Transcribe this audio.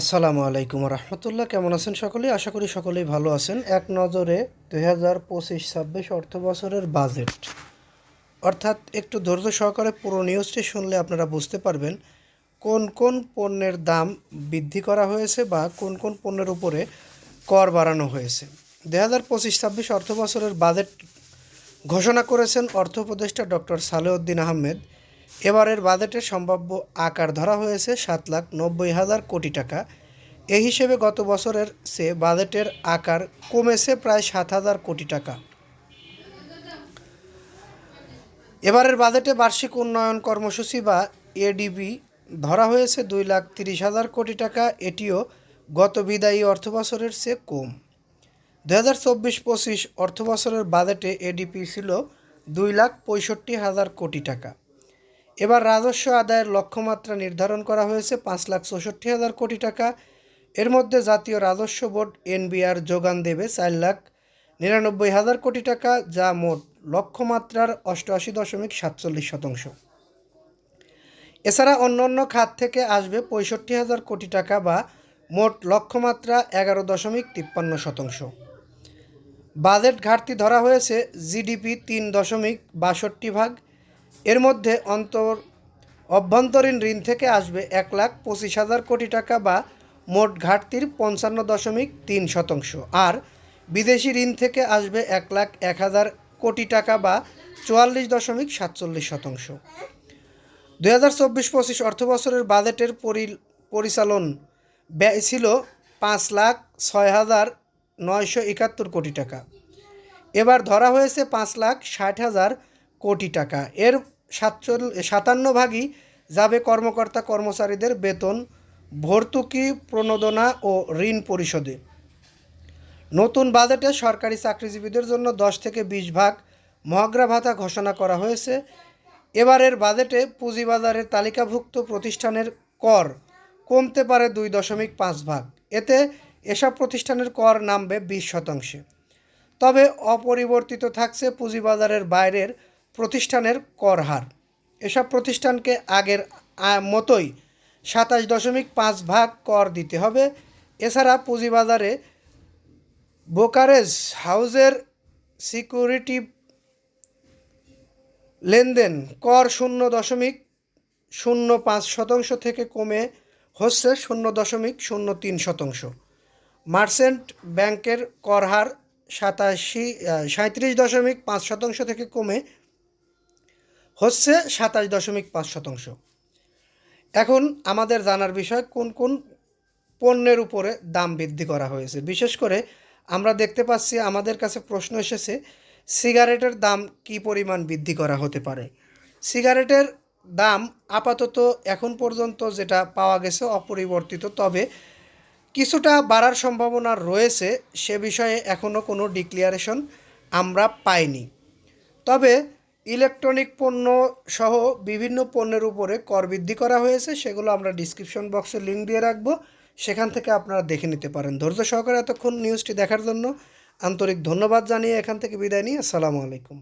আসসালামু আলাইকুম রহমতুল্লাহ, কেমন আছেন সকলেই আশা করি সকলেই ভালো আছেন। এক নজরে দুই হাজার পঁচিশ, ছাব্বিশ অর্থ বছরের বাজেট অর্থাৎ একটু ধৈর্য সহকারে পুরো নিউজটি শুনলে আপনারা বুঝতে পারবেন কোন কোন পণ্যের দাম বৃদ্ধি করা হয়েছে বা কোন কোন পণ্যের উপরে কর বাড়ানো হয়েছে। দুই হাজার পঁচিশ, ছাব্বিশ অর্থ বছরের বাজেট ঘোষণা করেছেন অর্থ উপদেষ্টা ডক্টর সালেউদ্দিন আহমেদ। এবারের বাজেটের সম্ভাব্য আকার ধরা হয়েছে সাত লাখ নব্বই হাজার কোটি টাকা। এই হিসেবে গত বছরের চেয়ে বাজেটের আকার কমেছে প্রায় সাত হাজার কোটি টাকা। এবারের বাজেটে বার্ষিক উন্নয়ন কর্মসূচি বা এডিবি ধরা হয়েছে দুই লাখ তিরিশ হাজার কোটি টাকা। এটিও গত বিদায়ী অর্থবছরের চেয়ে কম। দু হাজার চব্বিশ পঁচিশ অর্থবছরের বাজেটে এডিপি ছিল দুই লাখ পঁয়ষট্টি হাজার কোটি টাকা। এবার রাজস্ব আদায়ের লক্ষ্যমাত্রা নির্ধারণ করা হয়েছে পাঁচ লাখ চৌষট্টি হাজার কোটি টাকা। এর মধ্যে জাতীয় রাজস্ব বোর্ড এনবিআর যোগান দেবে চার লাখ নিরানব্বই হাজার কোটি টাকা, যা মোট লক্ষ্যমাত্রার অষ্টআশি দশমিক সাতচল্লিশ শতাংশ। এছাড়া অন্য অন্য খাত থেকে আসবে পঁয়ষট্টি হাজার কোটি টাকা বা মোট লক্ষ্যমাত্রা এগারো দশমিক তিপ্পান্ন শতাংশ। বাজেট ঘাটতি ধরা হয়েছে জিডিপি তিন দশমিক বাষট্টি ভাগ এর মধ্যে অন্তর, অভ্যন্তরীণ ঋণ থেকে আসবে এক লাখ পঁচিশ হাজার কোটি টাকা বা মোট ঘাটতির পঞ্চান্ন দশমিক তিন শতাংশ। আর বিদেশি ঋণ থেকে আসবে এক লাখ এক হাজার কোটি টাকা বা চুয়াল্লিশ দশমিক সাতচল্লিশ শতাংশ। দুই হাজার চব্বিশ পঁচিশ অর্থবছরের বাজেটের পরি, পরিচালন ব্যয় ছিল পাঁচ লাখ ছয় হাজার নয়শো একাত্তর কোটি টাকা। এবার ধরা হয়েছে পাঁচ লাখ ষাট হাজার কোটি টাকা। এর সাতচল্লিশ সাতান্ন ভাগই যাবে কর্মকর্তা কর্মচারীদের বেতন, ভর্তুকি, প্রণোদনা ও ঋণ পরিশোধে। নতুন বাজেটে সরকারি চাকরিজীবীদের জন্য দশ থেকে বিশ ভাগ মহাগ্রা ভাতা ঘোষণা করা হয়েছে। এবারের বাজেটে পুঁজিবাজারের তালিকাভুক্ত প্রতিষ্ঠানের কর কমতে পারে দুই দশমিক পাঁচ ভাগ। এতে এসব প্রতিষ্ঠানের কর নামবে বিশ শতাংশে। তবে অপরিবর্তিত থাকছে পুঁজিবাজারের বাইরের প্রতিষ্ঠানের কর হার। এসব প্রতিষ্ঠানকে আগের মতোই সাতাশ দশমিক পাঁচ ভাগ কর দিতে হবে। এছাড়া পুঁজিবাজারে ব্রোকারেজ হাউজের সিকিউরিটি লেনদেন কর শূন্য দশমিক শূন্য পাঁচ শতাংশ থেকে কমে হচ্ছে শূন্য দশমিক শূন্য তিন শতাংশ। মার্চেন্ট ব্যাংকের কর হার সাতাশি সাঁত্রিশ দশমিক পাঁচ শতাংশ থেকে কমে হচ্ছে সাতাশ দশমিক পাঁচ শতাংশ। এখন আমাদের জানার বিষয়, কোন কোন পণ্যের উপরে দাম বৃদ্ধি করা হয়েছে? বিশেষ করে আমরা দেখতে পাচ্ছি, আমাদের কাছে প্রশ্ন এসেছে, সিগারেটের দাম কি পরিমাণ বৃদ্ধি করা হতে পারে? সিগারেটের দাম আপাতত এখন পর্যন্ত যেটা পাওয়া গেছে অপরিবর্তিত, তবে কিছুটা বাড়ার সম্ভাবনা রয়েছে, সে বিষয়ে এখনও কোনো ডিক্লিয়ারেশন আমরা পাইনি। তবে ইলেকট্রনিক পণ্য সহ বিভিন্ন পণ্যের উপরে কর বৃদ্ধি করা হয়েছে, সেগুলো আমরা ডিসক্রিপশন বক্সে লিঙ্ক দিয়ে রাখব। সেখান থেকে আপনারা দেখে নিতে পারেন। ধৈর্য সহকারে এতক্ষণ নিউজটি দেখার জন্য আন্তরিক ধন্যবাদ জানিয়ে এখান থেকে বিদায় নিয়ে আসসালামু আলাইকুম।